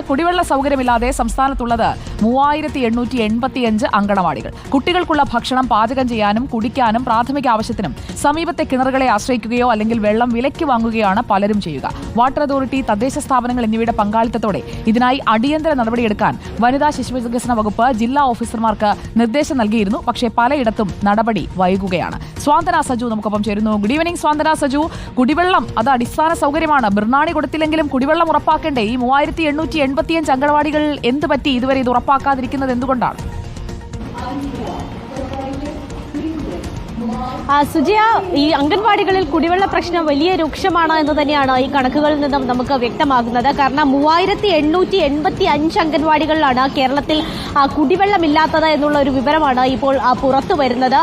കുടിവെള്ള സൗകര്യമില്ലാതെ സംസ്ഥാനത്തുള്ളത് മൂവായിരത്തി എണ്ണൂറ്റി എൺപത്തിയഞ്ച് അങ്കണവാടികൾ. കുട്ടികൾക്കുള്ള ഭക്ഷണം പാചകം ചെയ്യാനും കുടിക്കാനും പ്രാഥമിക ആവശ്യത്തിനും സമീപത്തെ കിണറുകളെ ആശ്രയിക്കുകയോ അല്ലെങ്കിൽ വെള്ളം വിലയ്ക്ക് വാങ്ങുകയാണ് പലരും ചെയ്യുക. വാട്ടർ അതോറിറ്റി തദ്ദേശ സ്ഥാപനങ്ങൾ എന്നിവയുടെ പങ്കാളിത്തത്തോടെ ഇതിനായി അടിയന്തര നടപടിയെടുക്കാൻ വനിതാ ശിശു വികസന വകുപ്പ് ജില്ലാ ഓഫീസർമാർക്ക് നിർദ്ദേശം നൽകിയിരുന്നു. പക്ഷേ പലയിടത്തും നടപടി വൈകുകയാണ്. സ്വാന്തന സജു നമുക്കൊപ്പം ചേരുന്നു. Good evening Swanthana Saju. കുടിവെള്ളം അത് അടിസ്ഥാന സൗകര്യമാണ്. ബിർണാണി കൊടുത്തില്ലെങ്കിലും കുടിവെള്ളം ഉറപ്പാക്കേണ്ടേ? ഈ മൂവായിരത്തി എൺപത്തിയഞ്ച് അങ്കണവാടികൾ എന്ത് പറ്റി? ഇതുവരെ ഇത് ഉറപ്പാക്കാതിരിക്കുന്നത് എന്തുകൊണ്ടാണ്? സുജയ ഈ അംഗൻവാടികളിൽ കുടിവെള്ള പ്രശ്നം വലിയ രൂക്ഷമാണ് എന്ന് തന്നെയാണ് ഈ കണക്കുകളിൽ നിന്നും നമുക്ക് വ്യക്തമാകുന്നത്. കാരണം മൂവായിരത്തി എണ്ണൂറ്റി എൺപത്തി അഞ്ച് അംഗൻവാടികളിലാണ് കേരളത്തിൽ കുടിവെള്ളമില്ലാത്തത് എന്നുള്ള ഒരു വിവരമാണ് ഇപ്പോൾ പുറത്തു വരുന്നത്.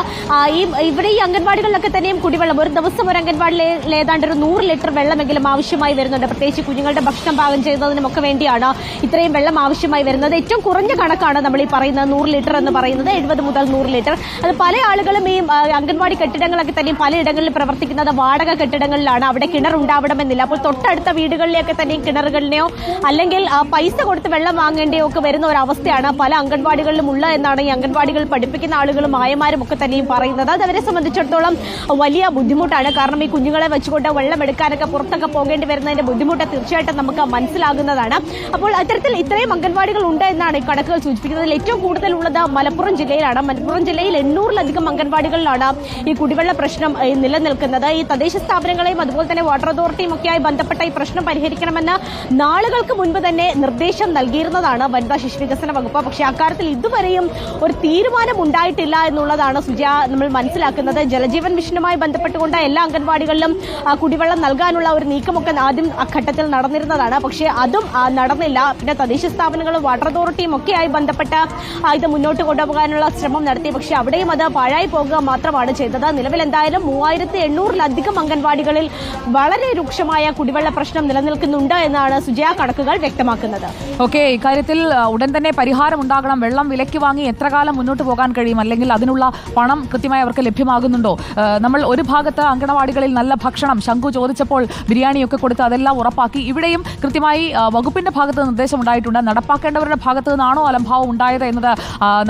ഈ ഇവിടെ ഈ അംഗൻവാടികളിലൊക്കെ തന്നെയും കുടിവെള്ളം. ഒരു ദിവസം ഒരു അംഗൻവാടിയിൽ ഏതാണ്ട് ഒരു നൂറ് ലിറ്റർ വെള്ളമെങ്കിലും ആവശ്യമായി വരുന്നുണ്ട്. പ്രത്യേകിച്ച് കുഞ്ഞുങ്ങളുടെ ഭക്ഷണം പാകം ചെയ്യുന്നതിനുമൊക്കെ വേണ്ടിയാണ് ഇത്രയും വെള്ളം ആവശ്യമായി വരുന്നത്. ഏറ്റവും കുറഞ്ഞ കണക്കാണ് നമ്മൾ ഈ പറയുന്നത് നൂറ് ലിറ്റർ എന്ന് പറയുന്നത് എഴുപത് മുതൽ നൂറ് ലിറ്റർ. അത് പല ആളുകളും ഈ അംഗൻവാടി കെട്ടിടങ്ങളൊക്കെ തന്നെയും പലയിടങ്ങളിൽ പ്രവർത്തിക്കുന്നത് വാടക കെട്ടിടങ്ങളിലാണ്. അവിടെ കിണർ ഉണ്ടാവണമെന്നില്ല. അപ്പോൾ തൊട്ടടുത്ത വീടുകളിലേക്ക് തന്നെയും കിണറുകളിലെയോ അല്ലെങ്കിൽ പൈസ കൊടുത്ത് വെള്ളം വാങ്ങേണ്ടിയോ ഒക്കെ വരുന്ന ഒരു അവസ്ഥയാണ് പല അംഗൻവാടികളിലും ഉള്ള എന്നാണ് ഈ അംഗൻവാടികൾ പഠിപ്പിക്കുന്ന ആളുകളും ആയമാരും ഒക്കെ തന്നെയും പറയുന്നത്. അത് അവരെ സംബന്ധിച്ചിടത്തോളം വലിയ ബുദ്ധിമുട്ടാണ്. കാരണം ഈ കുഞ്ഞുങ്ങളെ വെച്ചുകൊണ്ട് വെള്ളം എടുക്കാനൊക്കെ പുറത്തൊക്കെ പോകേണ്ടി വരുന്നതിന്റെ ബുദ്ധിമുട്ട് തീർച്ചയായിട്ടും നമുക്ക് മനസ്സിലാകുന്നതാണ്. അപ്പോൾ അത്തരത്തിൽ ഇത്രയും അംഗൻവാടികൾ ഉണ്ട് എന്നാണ് ഈ കണക്കുകൾ സൂചിപ്പിക്കുന്നത്. ഏറ്റവും കൂടുതൽ ഉള്ളത് മലപ്പുറം ജില്ലയിലാണ്. മലപ്പുറം ജില്ലയിൽ എണ്ണൂറിലധികം അംഗൻവാടികളിലാണ് ഈ കുടിവെള്ള പ്രശ്നം നിലനിൽക്കുന്നത്. ഈ തദ്ദേശ സ്ഥാപനങ്ങളെയും അതുപോലെ തന്നെ വാട്ടർ അതോറിറ്റിയും ഒക്കെയായി ബന്ധപ്പെട്ട ഈ പ്രശ്നം പരിഹരിക്കണമെന്ന് നാളുകൾക്ക് മുൻപ് തന്നെ നിർദ്ദേശം നൽകിയിരുന്നതാണ് വനിതാ ശിശു വികസന വകുപ്പ്. പക്ഷേ അക്കാര്യത്തിൽ ഇതുവരെയും ഒരു തീരുമാനം ഉണ്ടായിട്ടില്ല എന്നുള്ളതാണ് സുജ നമ്മൾ മനസ്സിലാക്കുന്നത്. ജലജീവൻ മിഷനുമായി ബന്ധപ്പെട്ടുകൊണ്ട് എല്ലാ അംഗൻവാടികളിലും കുടിവെള്ളം നൽകാനുള്ള ഒരു നീക്കമൊക്കെ ആദ്യം ഘട്ടത്തിൽ നടന്നിരുന്നതാണ്. പക്ഷേ അതും നടന്നില്ല. പിന്നെ തദ്ദേശ സ്ഥാപനങ്ങളും വാട്ടർ അതോറിറ്റിയും ഒക്കെയായി ബന്ധപ്പെട്ട ഇത് മുന്നോട്ട് കൊണ്ടുപോകാനുള്ള ശ്രമം നടത്തി. പക്ഷേ അവിടെയും അത് പാഴായി പോകുക മാത്രമാണ് ചെയ്തത്. നിലവിൽ എന്തായാലും മൂവായിരത്തി എണ്ണൂറിലധികം അംഗൻവാടികളിൽ വളരെ രൂക്ഷമായ കുടിവെള്ള പ്രശ്നം നിലനിൽക്കുന്നുണ്ട് എന്നാണ് സുജയ കണക്കുകൾ വ്യക്തമാക്കുന്നത്. ഓക്കെ ഇക്കാര്യത്തിൽ ഉടൻ തന്നെ പരിഹാരം ഉണ്ടാകണം വെള്ളം വിലയ്ക്ക് വാങ്ങി എത്ര കാലം മുന്നോട്ട് പോകാൻ കഴിയും അല്ലെങ്കിൽ അതിനുള്ള പണം കൃത്യമായി അവർക്ക് ലഭ്യമാകുന്നുണ്ടോ? നമ്മൾ ഒരു ഭാഗത്ത് അങ്കണവാടികളിൽ നല്ല ഭക്ഷണം ശംഖു ചോദിച്ചപ്പോൾ ബിരിയാണിയൊക്കെ കൊടുത്ത് അതെല്ലാം ഉറപ്പാക്കി ഇവിടെയും കൃത്യമായി വകുപ്പിന്റെ ഭാഗത്ത് നിർദ്ദേശം ഉണ്ടായിട്ടുണ്ട്. നടപ്പാക്കേണ്ടവരുടെ ഭാഗത്ത് നിന്നാണോ അലംഭാവം ഉണ്ടായത് എന്നത്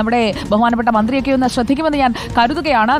നമ്മുടെ ബഹുമാനപ്പെട്ട മന്ത്രിയൊക്കെ ഒന്ന് ശ്രദ്ധിക്കുമെന്ന് ഞാൻ കരുതുകയാണ്.